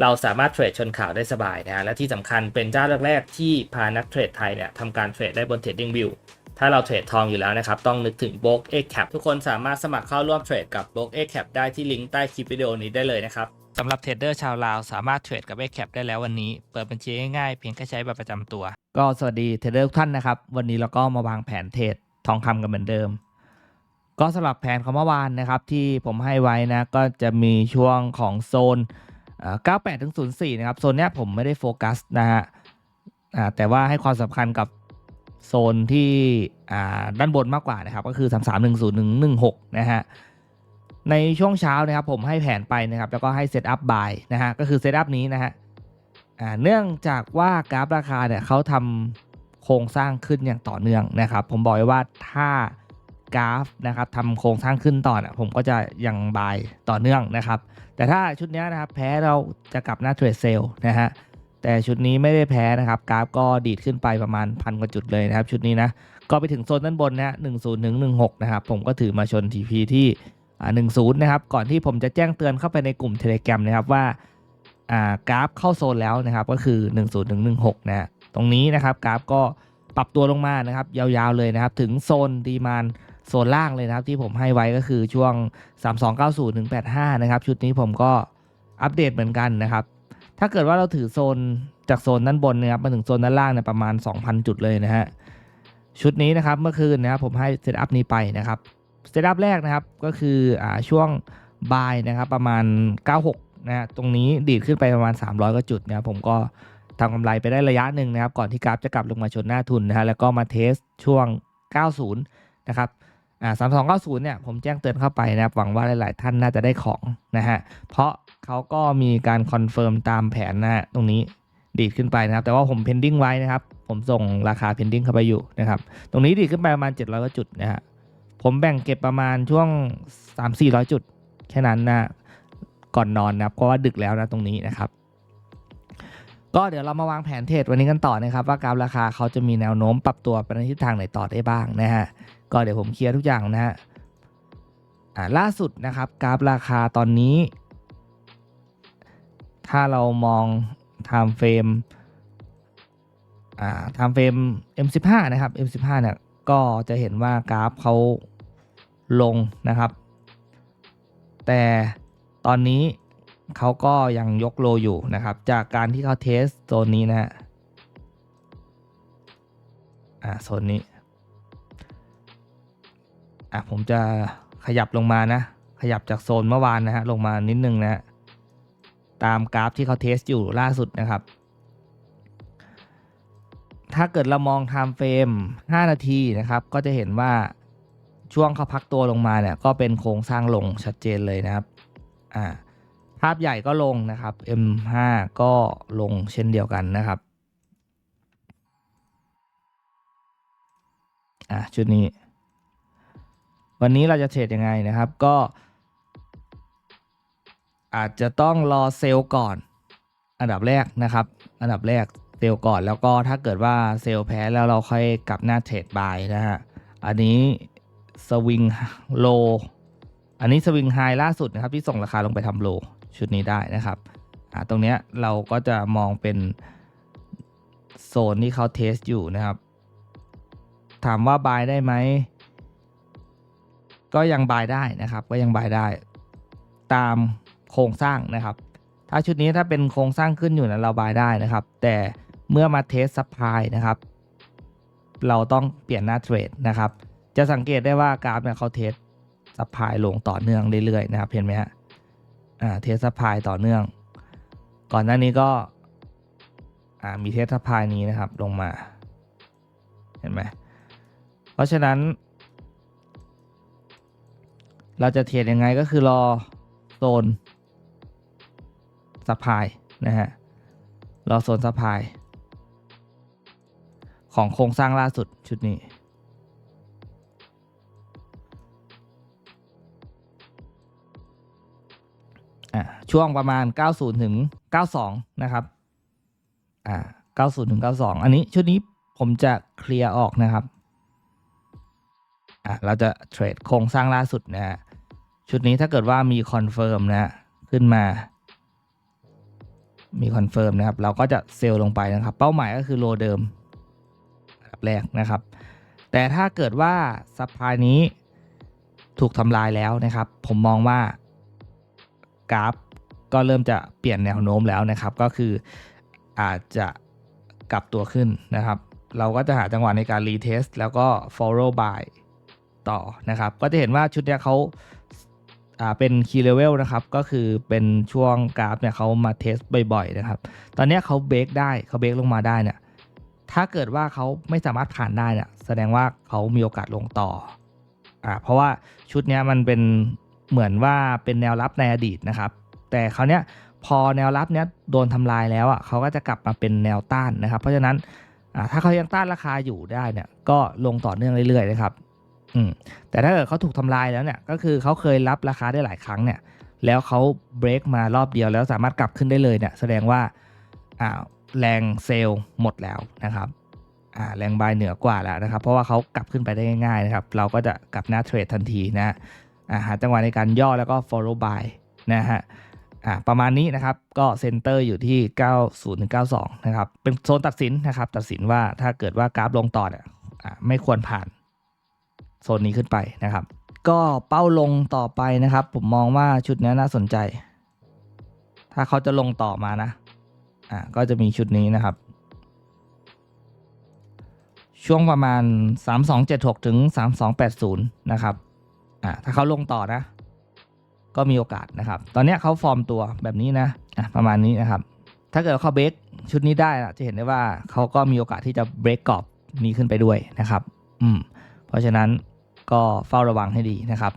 เราสามารถเทรดชนข่าวได้สบายนะฮะและที่สำคัญเป็นเจ้าแรกๆที่พานักเทรดไทยเนี่ยทำการเทรดได้บน Trading View ถ้าเราเทรดทองอยู่แล้วนะครับ ต้องนึกถึง b o k X Cap ทุกคนสามารถสมัครเข้าร่วมเทรดกับ b o k X Cap ได้ที่ลิงก์ใต้คลิปวิดีโอนี้ได้เลยนะครับสำหรับเทรดเดอร์ชาวลาวสามารถเทรดกับ X Cap ได้แล้ววันนี้ เปิดบัญชีง่ายๆเพียงแค่ใช้บัตรประจำตัว ก็สวัสดีเทรดเดอร์ทุกท่านนะครับ วันนี้เราก็มาวางแผนเทรดทองคำกันเหมือนเดิม ก็สำหรับแผนของเมื่อวานนะครับที่ผมให้ไว้นะก็จะมีช่วงของโซนเอ่อ 98ถึง04 นะครับ โซนเนี้ยผมไม่ได้โฟกัสนะฮะแต่ว่าให้ความสำคัญกับโซนที่ด้านบนมากกว่านะครับ ก็คือ 331016 นะฮะ ในช่วงเช้านะครับผมให้แผนไปนะครับ แล้วก็ให้เซตอัพบายนะฮะ ก็คือเซตอัพนี้นะฮะเนื่องจากว่ากราฟราคาเนี่ยเขาทำโครงสร้างขึ้นอย่างต่อเนื่องนะครับ ผมบอกไว้ว่าถ้ากราฟนะครับทำโครงสร้างขึ้นต่อเนี่ยผมก็จะยังบายต่อเนื่องนะครับ แต่ถ้าชุดนี้นะครับแพ้เราจะกลับหน้าเทรดเซลนะฮะแต่ชุดนี้ไม่ได้แพ้นะครับกราฟก็ดีดขึ้นไปประมาณพันกว่าจุดเลยนะครับ ชุดนี้นะก็ไปถึงโซนด้านบนนะหนึ่งศูนย์ถึงหนึ่งหกนะครับผมก็ถือมาชน TP ที่อ่หนึ่งศูนย์นะครับก่อนที่ผมจะแจ้งเตือนเข้าไปในกลุ่ม Telegram นะครับว่ากราฟเข้าโซนแล้วนะครับก็คือ1 0ถึง16นะฮะตรงนี้นะครับกราฟก็ปรับตัวลงมานะครับยาวๆเลยนะครับถึงโซนดีมาน โซนล่างเลยนะครับที่ผมให้ไว้ก็คือช่วง 3290ถึง85 นะครับ ชุดนี้ผมก็อัปเดตเหมือนกันนะครับ ถ้าเกิดว่าเราถือโซนจากโซนด้านบนนะครับมาถึงโซนด้านล่างเนี่ยประมาณ 2,000 จุดเลยนะฮะชุดนี้นะครับเมื่อคืนนะครับผมให้เซตอัพนี้ไปนะครับเซตอัพแรกนะครับก็คืออ่าช่วงบ่ายนะครับประมาณ 96 นะฮะตรงนี้ดีดขึ้นไปประมาณ 300 กว่าจุดนะครับผมก็ทำกำไรไปได้ระยะหนึ่งนะครับ ก่อนที่กราฟจะกลับลงมาชนหน้าทุนนะฮะแล้วก็มาเทสช่วง 90 นะครับ อ่า3290เนี่ยผมแจ้งเตือนเข้าไปนะครับ หวังว่าหลาย ๆ ท่านน่าจะได้ของนะฮะ เพราะเขาก็มีการคอนเฟิร์มตามแผนนะฮะตรงนี้ดีดขึ้นไปนะครับ แต่ว่าผมเพนดิ้งไว้นะครับ ผมส่งราคาเพนดิ้งเข้าไปอยู่นะครับ ตรงนี้ดีดขึ้นไปประมาณ 700กว่าจุดนะฮะ ผมแบ่งเก็บประมาณช่วง 3-400 จุด แค่นั้นนะก่อนนอนนะครับเพราะว่าดึกแล้วนะตรงนี้นะครับ ก็เดี๋ยวเรามาวางแผนเทรดวันนี้กันต่อนะครับ ว่ากราฟราคาเขาจะมีแนวโน้มปรับตัวไปในทิศทางไหนต่อได้บ้างนะฮะ ก็เดี๋ยวผมเคลียร์ทุกอย่างนะฮะอ่าล่าสุดนะครับกราฟราคาตอนนี้ ถ้าเรามอง time frame อ่า time frame M15 นะครับ M15 เนี่ยก็จะเห็นว่ากราฟเขาลงนะครับ แต่ตอนนี้เขาก็ยังยกโลอยู่นะครับ จากการที่เขาเทสโซนนี้นะฮะอ่าโซนนี้ อะผมจะขยับลงมานะ ขยับจากโซนเมื่อวานนะฮะลงมานิดนึงนะตามกราฟที่เขาเทสอยู่ล่าสุดนะครับ ถ้าเกิดเรามอง time frame 5นาทีนะครับ ก็จะเห็นว่าช่วงเขาพักตัวลงมาเนี่ยก็เป็นโครงสร้างลงชัดเจนเลยนะครับอ่าภาพใหญ่ก็ลงนะครับ M5 ก็ลงเช่นเดียวกันนะครับ อ่าชุดนี้ วันนี้เราจะเทรดยังไงนะครับ ก็ อาจจะต้องรอเซลล์ก่อน อันดับแรกนะครับ อันดับแรกเซลล์ก่อนแล้วก็ถ้าเกิดว่าเซลล์แพ้แล้วเราค่อยกลับหน้าเทรดบายนะฮะอันนี้สวิงโลอันนี้สวิงไฮล่าสุดนะครับ ที่ส่งราคาลงไปทำโลชุดนี้ได้นะครับอ่าตรงเนี้ยเราก็จะมองเป็นโซนที่เขาเทสอยู่นะครับ ถามว่าบายได้ไหม ก็ยังบายได้นะครับ ก็ยังบายได้ ตามโครงสร้างนะครับ ถ้าชุดนี้ถ้าเป็นโครงสร้างขึ้นอยู่นะเราบายได้นะครับ แต่เมื่อมาเทสซัพพลายนะครับ เราต้องเปลี่ยนหน้าเทรดนะครับ จะสังเกตได้ว่ากราฟเนี่ยเขาเทสซัพพลายลงต่อเนื่องเรื่อยๆนะครับ เห็นไหมฮะอ่าเทสซัพพลายต่อเนื่อง ก่อนหน้านี้ก็อ่ามีเทสซัพพลายนี้นะครับลงมา เห็นไหมเพราะฉะนั้น เราจะเทรดยังไงก็คือรอโซนซัพพลายนะฮะ รอโซนซัพพลายของโครงสร้างล่าสุดชุดนี้อ่าช่วงประมาณ 90 ถึง 92 นะครับ อ่า 90 ถึง 92 อันนี้ชุดนี้ผมจะเคลียร์ออกนะครับ อ่าเราจะเทรดโครงสร้างล่าสุดนะฮะ ชุดนี้ถ้าเกิดว่ามีคอนเฟิร์มนะขึ้นมา มีคอนเฟิร์มนะครับ เราก็จะเซลล์ลงไปนะครับ เป้าหมายก็คือโลเดิมอันดับแรกนะครับ แต่ถ้าเกิดว่าซัพพลายนี้ถูกทำลายแล้วนะครับ ผมมองว่ากราฟก็เริ่มจะเปลี่ยนแนวโน้มแล้วนะครับ ก็คืออาจจะกลับตัวขึ้นนะครับ เราก็จะหาจังหวะในการรีเทสแล้วก็ follow by ต่อนะครับ ก็จะเห็นว่าชุดนี้เขา อ่าเป็น key level นะครับ ก็คือเป็นช่วงกราฟเนี่ยเขามาเทสบ่อยๆนะครับ ตอนนี้เขาเบรกได้เขาเบรกลงมาได้เนี่ย ถ้าเกิดว่าเขาไม่สามารถผ่านได้เนี่ยแสดงว่าเขามีโอกาสลงต่ออ่าเพราะว่าชุดเนี้ยมันเป็นเหมือนว่าเป็นแนวรับในอดีตนะครับ แต่คราวเนี้ยพอแนวรับเนี้ยโดนทำลายแล้วอะเขาก็จะกลับมาเป็นแนวต้านนะครับ เพราะฉะนั้นอ่าถ้าเขายังต้านราคาอยู่ได้เนี่ยก็ลงต่อเนื่องเรื่อยๆนะครับ อืมแต่ถ้าเกิดเขาถูกทำลายแล้วเนี่ยก็คือเขาเคยรับราคาได้หลายครั้งเนี่ย แล้วเขาเบรกมารอบเดียวแล้วสามารถกลับขึ้นได้เลยเนี่ยแสดงว่าอ่าแรงเซลล์หมดแล้วนะครับอ่าแรงบายเหนือกว่าแล้วนะครับ เพราะว่าเขากลับขึ้นไปได้ง่ายๆนะครับ เราก็จะกลับหน้าเทรดทันทีนะอ่าหาจังหวะในการย่อแล้วก็ follow by นะฮะอ่าประมาณนี้นะครับก็เซ็นเตอร์อยู่ที่ 90ถึง92 นะครับ เป็นโซนตัดสินนะครับ ตัดสินว่าถ้าเกิดว่ากราฟลงต่อเนี่ยไม่ควรผ่าน โซนนี้ขึ้นไปนะครับ ก็เป้าลงต่อไปนะครับ ผมมองว่าชุดนี้น่าสนใจ ถ้าเขาจะลงต่อมานะอ่าก็จะมีชุดนี้นะครับ ช่วงประมาณ 3276 ถึง 3280 นะครับอ่าถ้าเขาลงต่อนะ ก็มีโอกาสนะครับ ตอนนี้เขาฟอร์มตัวแบบนี้นะอะประมาณนี้นะครับ ถ้าเกิดเขาเบรกชุดนี้ได้จะเห็นได้ว่าเขาก็มีโอกาสที่จะเบรกกรอบนี้ขึ้นไปด้วยนะครับ อืม เพราะฉะนั้น ก็เฝ้าระวังให้ดีนะครับ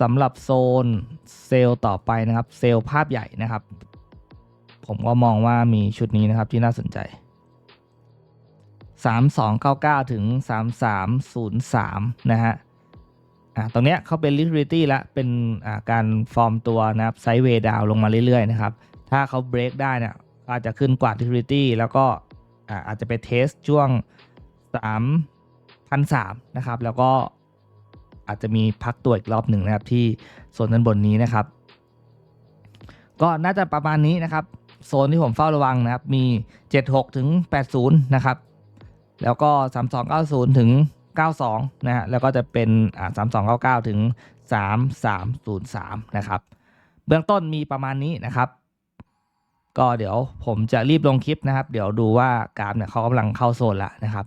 สำหรับโซนเซลล์ต่อไปนะครับ เซลล์ภาพใหญ่นะครับ ผมก็มองว่ามีชุดนี้นะครับที่น่าสนใจ 3299 ถึง 3303 นะฮะอะตรงเนี้ยเขาเป็น liquidity แล้วเป็นอ่าการฟอร์มตัวนะครับไซด์เวย์ดาวลงมาเรื่อยๆนะครับ ถ้าเขา break ได้เนี่ยอาจจะขึ้นกว่า liquidity แล้วก็อ่าอาจจะไปเทสช่วง 3,003นะครับ แล้วก็อาจจะมีพักตัวอีกรอบหนึ่งนะครับ ที่โซนด้านบนนี้นะครับ ก็น่าจะประมาณนี้นะครับ โซนที่ผมเฝ้าระวังนะครับ มี 76 ถึง 80 นะครับ แล้วก็ 3290 ถึง 92 นะฮะแล้วก็จะเป็นอ่า3299 ถึง 3303 นะครับเบื้องต้นมีประมาณนี้นะครับ ก็เดี๋ยวผมจะรีบลงคลิปนะครับ เดี๋ยวดูว่ากราฟเนี่ยเขากำลังเข้าโซนแล้วนะครับ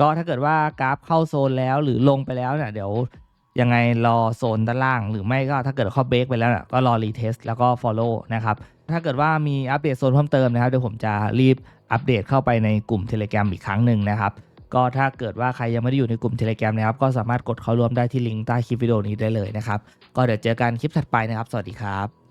ก็ถ้าเกิดว่ากราฟเข้าโซนแล้วหรือลงไปแล้วเนี่ยเดี๋ยวยังไงรอโซนด้านล่าง หรือไม่ก็ถ้าเกิดเขาเบรกไปแล้วเนี่ยก็รอรีเทสแล้วก็ follow นะครับ ถ้าเกิดว่ามีอัปเดตโซนเพิ่มเติมนะครับเดี๋ยวผมจะรีบอัปเดตเข้าไปในกลุ่ม Telegram อีกครั้งหนึ่งนะครับก็ถ้าเกิดว่าใครยังไม่ได้อยู่ในกลุ่ม Telegram นะครับ ก็สามารถกดเข้าร่วมได้ที่ลิงก์ใต้คลิปวิดีโอนี้ได้เลยนะครับ ก็เดี๋ยวเจอกันคลิปถัดไปนะครับ สวัสดีครับ